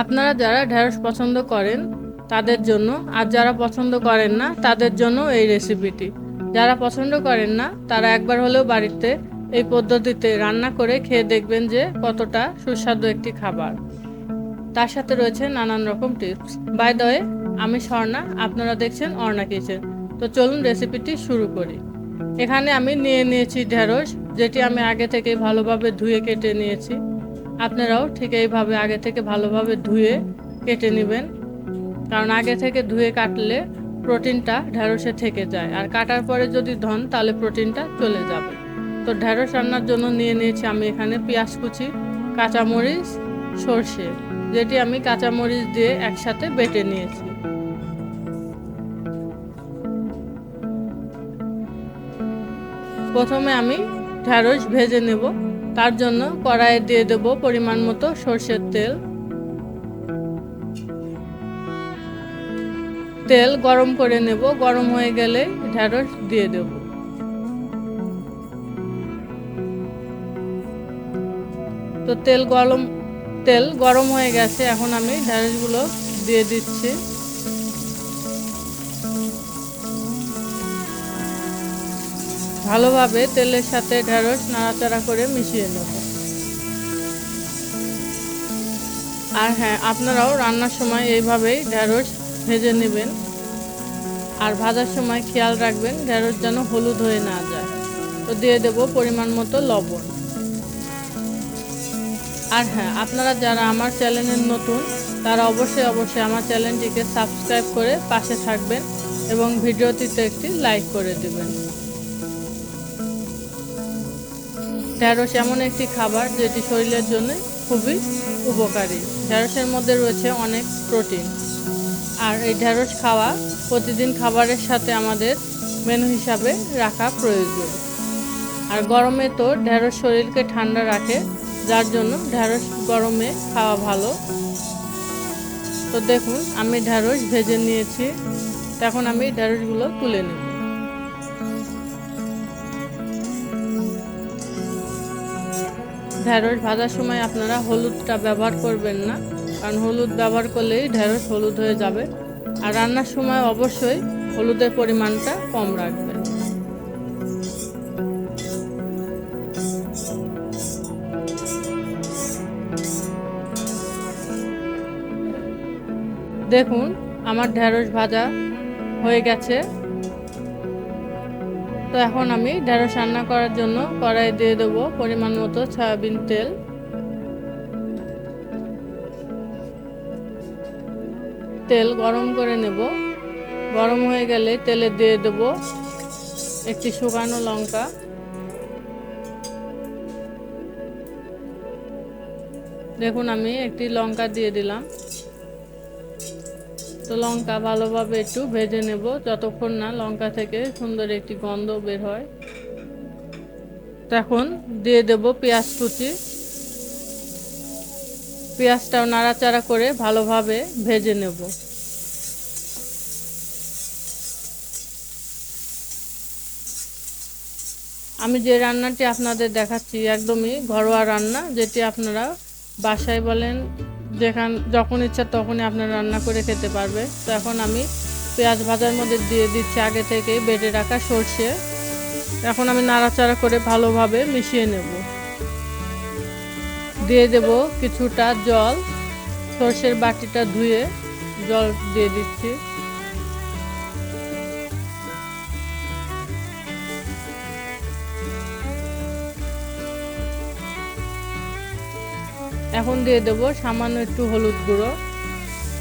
আপনারা যারা ঢেঁড়স পছন্দ করেন, তাদের জন্য, আর যারা পছন্দ করেন না, তাদের জন্য এই রেসিপিটি যারা পছন্দ করেন না, তারা একবার হলেও বাড়িতে এই পদ্ধতিতে রান্না করে খেয়ে দেখবেন যে কতটা সুস্বাদু একটি খাবার। তার সাথে রয়েছে নানান রকম টিপস বাই দ্য আমি স্বর্ণা, আপনারা দেখছেন অর্ণা কিচেন তো চলুন রেসিপিটি শুরু করি। এখানে আমি নিয়ে নিয়েছি ঢেঁড়স, যেটি আমি আগে থেকে ভালোভাবে ধুয়ে কেটে নিয়েছি। আপনারাও ঠিক এইভাবে আগে থেকে ভালোভাবে ধুয়ে কেটে নেবেন। কারণ আগে থেকে ধুয়ে কাটলে প্রোটিনটা ঢেঁড়সে থেকে যায়। আর কাটার পরে যদি ধন, তাহলে প্রোটিনটা চলে যাবে। তো ঢেঁড়স রান্নার জন্য নিয়ে নিয়েছি আমি এখানে পেঁয়াজ কুচি, কাঁচামরিচ, সর্ষে, যেটি আমি কাঁচামরিচ দিয়ে একসাথে বেটে নিয়েছি। প্রথমে আমি ঢ্যাঁড়স ভেজে নেব। তার জন্য কড়াইয়ে দিয়ে দেব পরিমাণ মতো সর্ষের তেল। তেল গরম করে নেব, গরম হয়ে গেলে ঢ্যাঁড়স দিয়ে দেব। তো তেল গরম তেল গরম হয়ে গেছে, এখন আমি ঢ্যাঁড়সগুলো দিয়ে দিচ্ছি। ভালোভাবে তেলের সাথে ঢেঁড়স নাড়াচাড়া করে মিশিয়ে নেব। আর হ্যাঁ আপনারাও রান্নার সময় এইভাবেই ঢেঁড়স ভেজে নেবেন। আর ভাজার সময় খেয়াল রাখবেন, ঢেঁড়স যেন হলুদ হয়ে না যায়। তো দিয়ে দেব পরিমাণ মতো লবণ। আর হ্যাঁ আপনারা যারা আমার চ্যানেলের নতুন, তারা অবশ্যই অবশ্যই আমার চ্যানেলটিকে সাবস্ক্রাইব করে পাশে থাকবেন এবং ভিডিওটিতে একটি লাইক করে দেবেন। ঢ্যাঁড়স এমন একটি খাবার যেটি শরীরের জন্য খুবই উপকারী। ঢ্যাঁড়সের মধ্যে রয়েছে অনেক প্রোটিন। আর এই ঢ্যাঁড়স খাওয়া প্রতিদিন খাবারের সাথে আমাদের মেনু হিসাবে রাখা প্রয়োজন। আর গরমে তো ঢ্যাঁড়স শরীরকে ঠান্ডা রাখে, যার জন্য ঢ্যাঁড়স গরমে খাওয়া ভালো। তো দেখুন, আমি ঢ্যাঁড়স ভেজে নিয়েছি। তখন আমি ঢ্যাঁড়সগুলো তুলে নেব। ঢ্যাঁড়স ভাজার সময় আপনারা হলুদটা ব্যবহার করবেন না, কারণ হলুদ ব্যবহার করলেই ঢ্যাঁড়স হলুদ হয়ে যাবে। আর রান্নার সময় অবশ্যই হলুদের পরিমাণটা কম রাখবেন। দেখুন, আমার ঢ্যাঁড়স ভাজা হয়ে গেছে। তো এখন আমি ঢেঁড়স রান্না করার জন্য কড়াই দিয়ে দেবো পরিমাণ মতো সয়াবিন তেল। তেল গরম করে নেব। গরম হয়ে গেলে তেলে দিয়ে দেব একটি শুকানো লঙ্কা। দেখুন আমি একটি লঙ্কা দিয়ে দিলাম। তো লঙ্কা ভালোভাবে একটু ভেজে নেব। যতক্ষণ না লঙ্কা থেকে সুন্দর একটি গন্ধ বের হয়। তখন দিয়ে দেব পেঁয়াজ কুচি। পেঁয়াজটাও নাড়াচাড়া করে ভালোভাবে ভেজে নেব। আমি যে রান্নাটি আপনাদের দেখাচ্ছি, একদমই ঘরোয়া রান্না, যেটি আপনারা বাসায় বলেন যেখান যখন ইচ্ছা তখনই আপনার রান্না করে খেতে পারবে। তো এখন আমি পেঁয়াজ ভাজার মধ্যে দিয়ে দিচ্ছি আগে থেকে বেটে রাখা সর্ষে। এখন আমি নাড়াচাড়া করে ভালোভাবে মিশিয়ে নেব। দিয়ে দেব কিছুটা জল। সর্ষের বাটিটা ধুয়ে জল দিয়ে দিচ্ছি। এখন দিয়ে দেব সামান্য একটু হলুদ গুঁড়ো।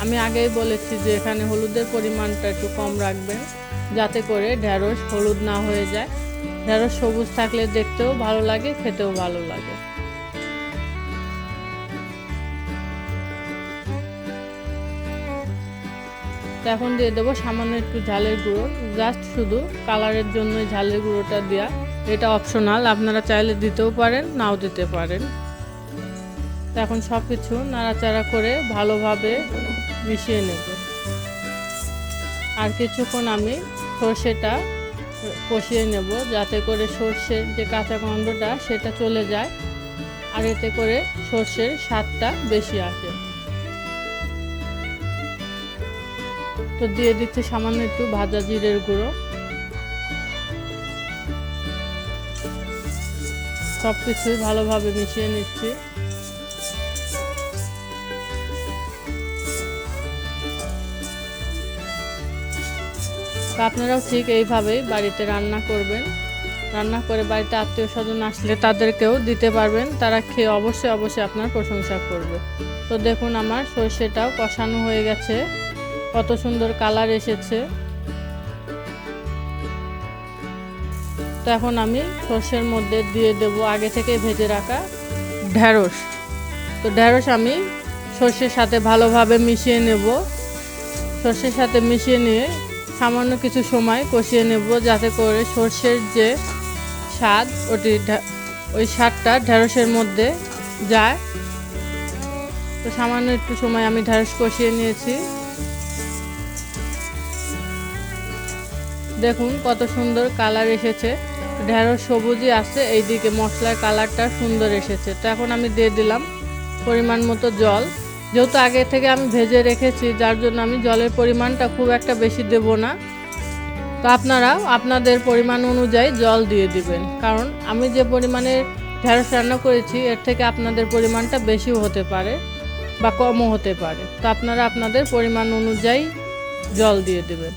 আমি আগেই বলেছি যে এখানে হলুদের পরিমাণটা একটু কম রাখবেন, যাতে করে ঢ্যাঁড়স হলুদ না হয়ে যায়। ঢ্যাঁড়স সবুজ থাকলে দেখতেও ভালো লাগে, খেতেও ভালো লাগে। এখন দিয়ে দেবো সামান্য একটু ঝালের গুঁড়ো। জাস্ট শুধু কালারের জন্য ঝালের গুঁড়োটা দেওয়া এটা অপশনাল, আপনারা চাইলে দিতেও পারেন, নাও দিতে পারেন। এখন সব কিছু নাড়াচাড়া করে ভালোভাবে মিশিয়ে নেব। আর কিছুক্ষণ আমি সর্ষেটা কষিয়ে নেব যাতে করে সর্ষের যে কাঁচা গন্ধটা সেটা চলে যায় আর এতে করে সর্ষের স্বাদটা বেশি আসে। তো দিয়ে দিচ্ছি সামান্য একটু ভাজা জিরের গুঁড়ো। সব কিছুই ভালোভাবে মিশিয়ে নিচ্ছি। তো আপনারাও ঠিক এইভাবেই বাড়িতে রান্না করবেন। রান্না করে বাড়িতে আত্মীয় স্বজন আসলে তাদেরকেও দিতে পারবেন। তারা খেয়ে অবশ্যই অবশ্যই আপনার প্রশংসা করবে। তো দেখুন আমার সর্ষেটাও কষানো হয়ে গেছে। কত সুন্দর কালার এসেছে। তো এখন আমি সর্ষের মধ্যে দিয়ে দেব আগে থেকে ভেজে রাখা ঢ্যাঁড়স তো ঢ্যাঁড়স আমি সর্ষের সাথে ভালোভাবে মিশিয়ে নেব। সর্ষের সাথে মিশিয়ে নিয়ে সামান্য কিছু সময় কষিয়ে নেব যাতে করে সর্ষের যে স্বাদ, ওটি ওই স্বাদটা ঢ্যাঁড়সের মধ্যে যায়। তো সামান্য একটু সময় আমি ঢ্যাঁড়স কষিয়ে নিয়েছি। দেখুন কত সুন্দর কালার এসেছে। ঢেঁড়স সবুজই আছে, এইদিকে মশলার কালারটা সুন্দর এসেছে। তো এখন আমি দিয়ে দিলাম পরিমাণ মতো জল। যেহেতু আগে থেকে আমি ভেজে রেখেছি, যার জন্য আমি জলের পরিমাণটা খুব একটা বেশি দেব না। তো আপনারা আপনাদের পরিমাণ অনুযায়ী জল দিয়ে দিবেন। কারণ আমি যে পরিমাণে ঢেঁড়স রান্না করেছি, এর থেকে আপনাদের পরিমাণটা বেশিও হতে পারে বা কমও হতে পারে। তো আপনারা আপনাদের পরিমাণ অনুযায়ী জল দিয়ে দেবেন।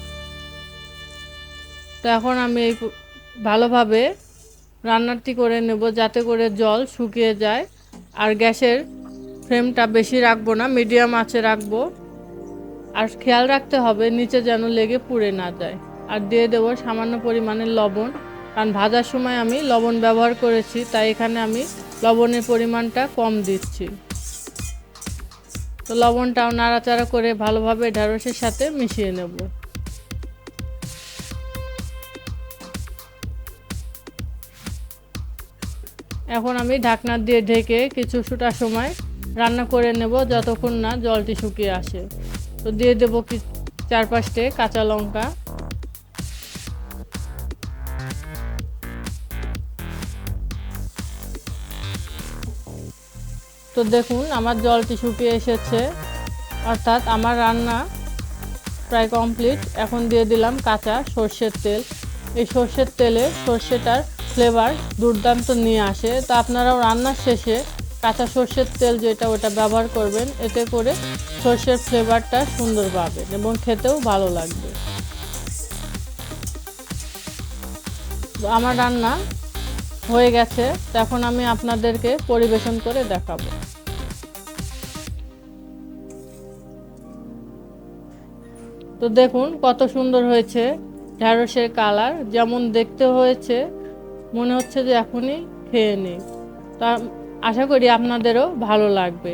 তো এখন আমি এই ভালোভাবে রান্নাটি করে নেব, যাতে করে জল শুকিয়ে যায় আর গ্যাসের ফ্লেমটা বেশি রাখব না, মিডিয়াম আঁচে রাখব। আর খেয়াল রাখতে হবে নিচে যেন লেগে পুড়ে না যায়। আর দিয়ে দেবো সামান্য পরিমাণের লবণ, কারণ ভাজার সময় আমি লবণ ব্যবহার করেছি, তাই এখানে আমি লবণের পরিমাণটা কম দিচ্ছি। তো লবণটাও নাড়াচাড়া করে ভালোভাবে ঢ্যাঁড়সের সাথে মিশিয়ে নেব। এখন আমি ঢাকনা দিয়ে ঢেকে কিছুটা সময় রান্না করে নেব যতক্ষণ না জলটি শুকিয়ে আসে। তো দিয়ে দেব কি চার পাঁচটে কাঁচা লঙ্কা। তো দেখুন, আমার জলটি শুকিয়ে এসেছে। অর্থাৎ আমার রান্না প্রায় কমপ্লিট। এখন দিয়ে দিলাম কাঁচা সর্ষের তেল। এই সর্ষের তেলে সর্ষেটার ফ্লেভার দুর্দান্ত নিয়ে আসে। তো আপনারাও রান্নার শেষে কাঁচা সর্ষের তেল যেটা ওটা ব্যবহার করবেন, এতে করে সর্ষের ফ্লেভারটা সুন্দর পাবেন এবং খেতেও ভালো লাগবে। আমার রান্না হয়ে গেছে তখন আমি আপনাদেরকে পরিবেশন করে দেখাবো। তো দেখুন কত সুন্দর হয়েছে ঢ্যাঁড়সের কালার, যেমন দেখতে হয়েছে, মনে হচ্ছে যে এখনই খেয়ে নিই। তা আশা করি আপনাদেরও ভালো লাগবে।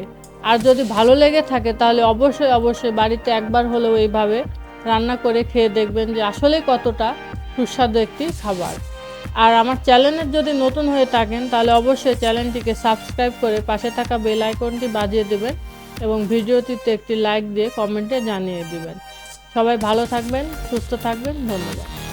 আর যদি ভালো লেগে থাকে, তাহলে অবশ্যই অবশ্যই বাড়িতে একবার হলেও এইভাবে রান্না করে খেয়ে দেখবেন যে আসলে কতটা সুস্বাদু একটি খাবার। আর আমার চ্যানেলের যদি নতুন হয়ে থাকেন, তাহলে অবশ্যই চ্যানেলটিকে সাবস্ক্রাইব করে পাশে থাকা বেল আইকনটি বাজিয়ে দেবেন এবং ভিডিওটিতে একটি লাইক দিয়ে কমেন্টে জানিয়ে দিবেন। সবাই ভালো থাকবেন, সুস্থ থাকবেন, ধন্যবাদ।